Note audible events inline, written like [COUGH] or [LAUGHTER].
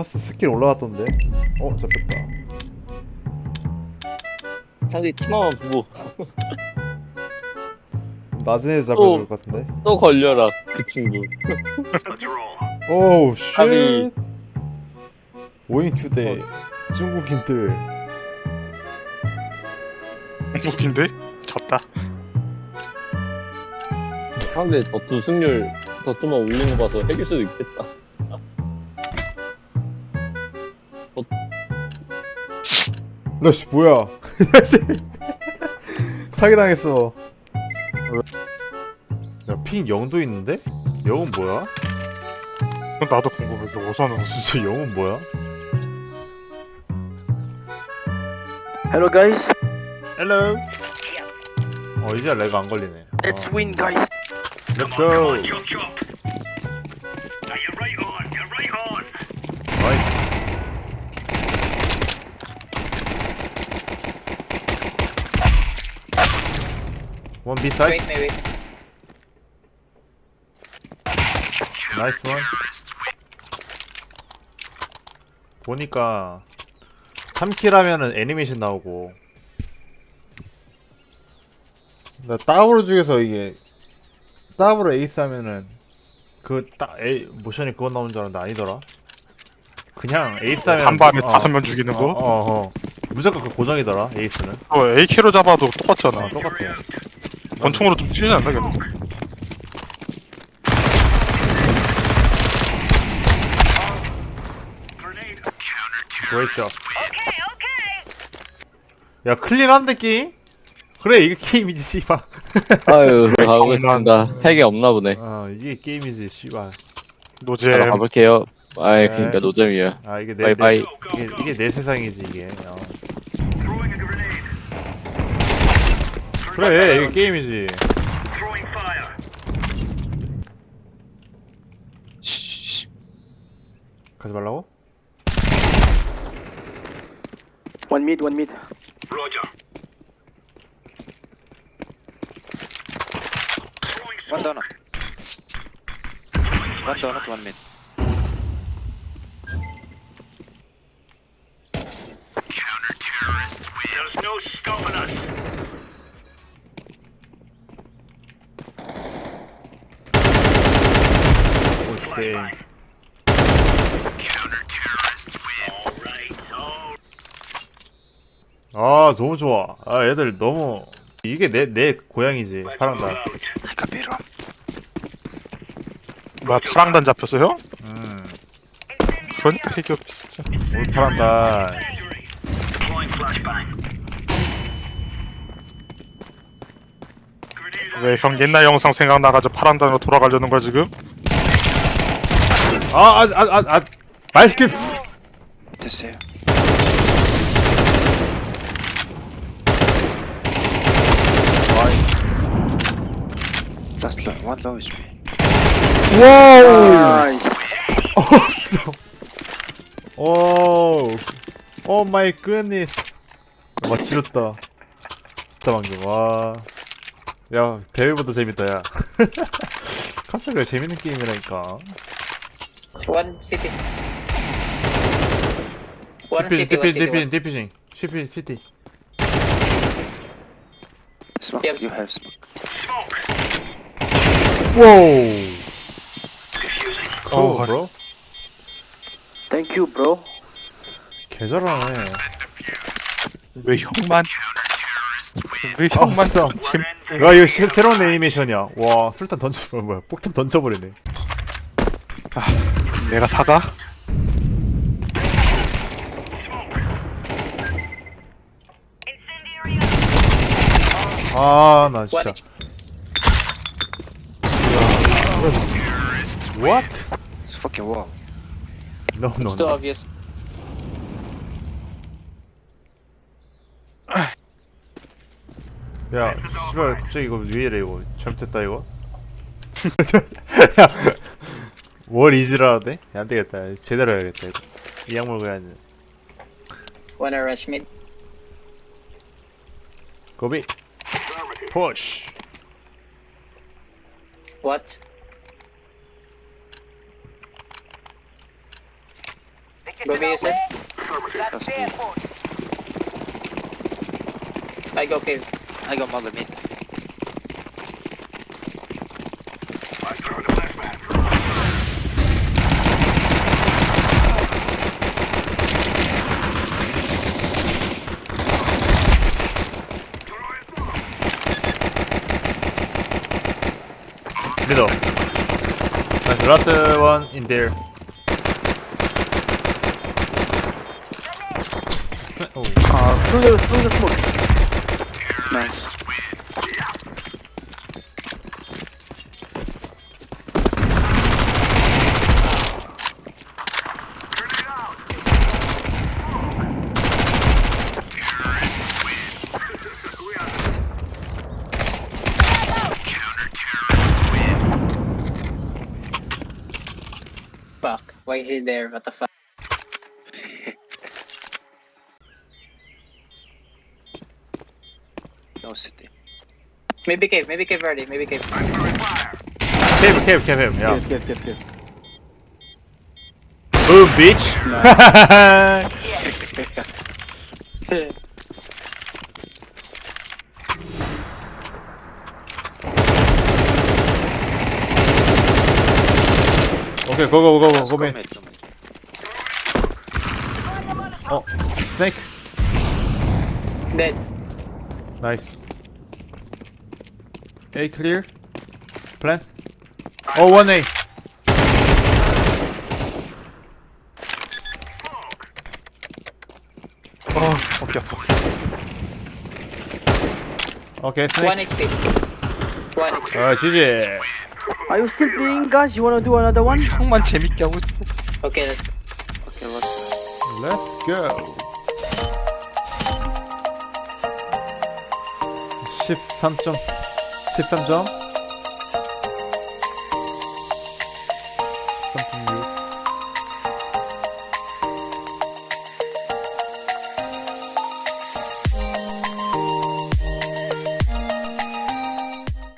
카스 스킬 올라왔던데. 어 잡혔다. 상대 팀원만 보고. 낮은 애 잡혀줄 것 같은데. 또 걸려라 그 친구. [LAUGHS] 오우 아니. 쉣. 오인 큐대 중국인들. 웃긴데? 졌다. 상대 더투 승률 더투만 올리는 거 봐서 핵일 수도 있겠다 너씨 뭐야 씨. [LAUGHS] 사기당했어 야핑 0도 있는데? 0은 뭐야? 나도 궁금해서 우선은 [LAUGHS] 진짜 0은 뭐야? Hello guys, 헬로 어 이제 렉 안 걸리네 let's 어. win guys. Let's go 나 원 비사이드 Wait, wait, wait. 나이스 원 보니까 3킬 하면은 애니메이션 나오고 나 따브로 중에서 이게 따브로 에이스 하면은 그딱 모션이 그거 나오는 줄 알았는데 아니더라 그냥 에이스 하면 한 방에 어, 다섯 명 죽이는 어, 거? 어, 어. 무조건 그 고정이더라 에이스는 어, AK로 잡아도 똑같잖아. 어, 똑같아 권총으로 좀 찌지 않나 걔는? 그랬죠 야 클린한데 게임? 그래 이게 게임이지 씨발 아유 [LAUGHS] 가고. 있습니다 핵이 없나 보네 어 이게 게임이지 씨발 노잼. 자, 가볼게요 아이 네. 그니까 노잼이야 아 이게 내, 바이바이. 내 이게, 이게 내 세상이지 이게 어. 그래 이게 게임이지 씨, 가지 말라고? One mid, one mid. One donut. One donut, one mid. 오슈데 아 너무 좋아 아 애들 너무 이게 내 내 고향이지 파란다 Capiro. 뭐야 파랑단 잡혔어요? 음 그러니까 핵이 없 우리 파란다 왜형 옛날 영상 생각나가지고 파란단으로 돌아가려는 거야 지금? 아 아 아 아아 말시켜 This here. Last low, one low HP. 와우 Nice. 오, 오 마이 굿니스. 와 지렸다. 진짜 방금 와. 야 대회보다 재밌다 야. [LAUGHS] 카스가 재밌는 게임이라니까. One city. One 디피징 city, one 디피징 city. One. 디피징 시피 시티. Smoke, Yep. you have smoke. 와우. 어, 어, 브로? Thank you, bro. 개 잘하네. 왜 형만 왜 형만 없어. 던짐? 야 이거 새, 새로운 애니메이션이야. 와 술탄 던져 어, 뭐야 폭탄 던져버리네. 내가 사다? 아나 진짜. What? It's fucking wall. No no It's too no. obvious. 야, 씨발, 갑자기 이거 왜 이래, 이거. 잘못했다, 이거. 뭘 이지라는데? 안 되겠다. 제대로 해야겠다, 이거. 이 약물 가야지. Wanna rush mid? 고비. 푸시. What? Go B, you said? That's B. I go cave. I got mother mid. Middle. Nice. Last one in there. [LAUGHS] Oh. Uh, through the, through the smoke. Nice. Fuck. Why is he there? What the fuck? [LAUGHS] No city. Maybe cave, maybe cave already, maybe cave. Cave, cave, cave, cave. Yeah. Yes, yes, yes, yes. Boom, bitch. [LAUGHS] [LAUGHS] Okay, go, go, go, go, go main. Oh, snake. Dead. Nice. A clear. Plan. Oh, one A. Oh, okay, okay. Okay, snake. One HP. One HP. Alright, GG. Are you still playing, guys? You wanna do another one? 형만 재밌게 하고 있어 Okay, let's go. Okay, let's go. Let's go. 13점. 13점.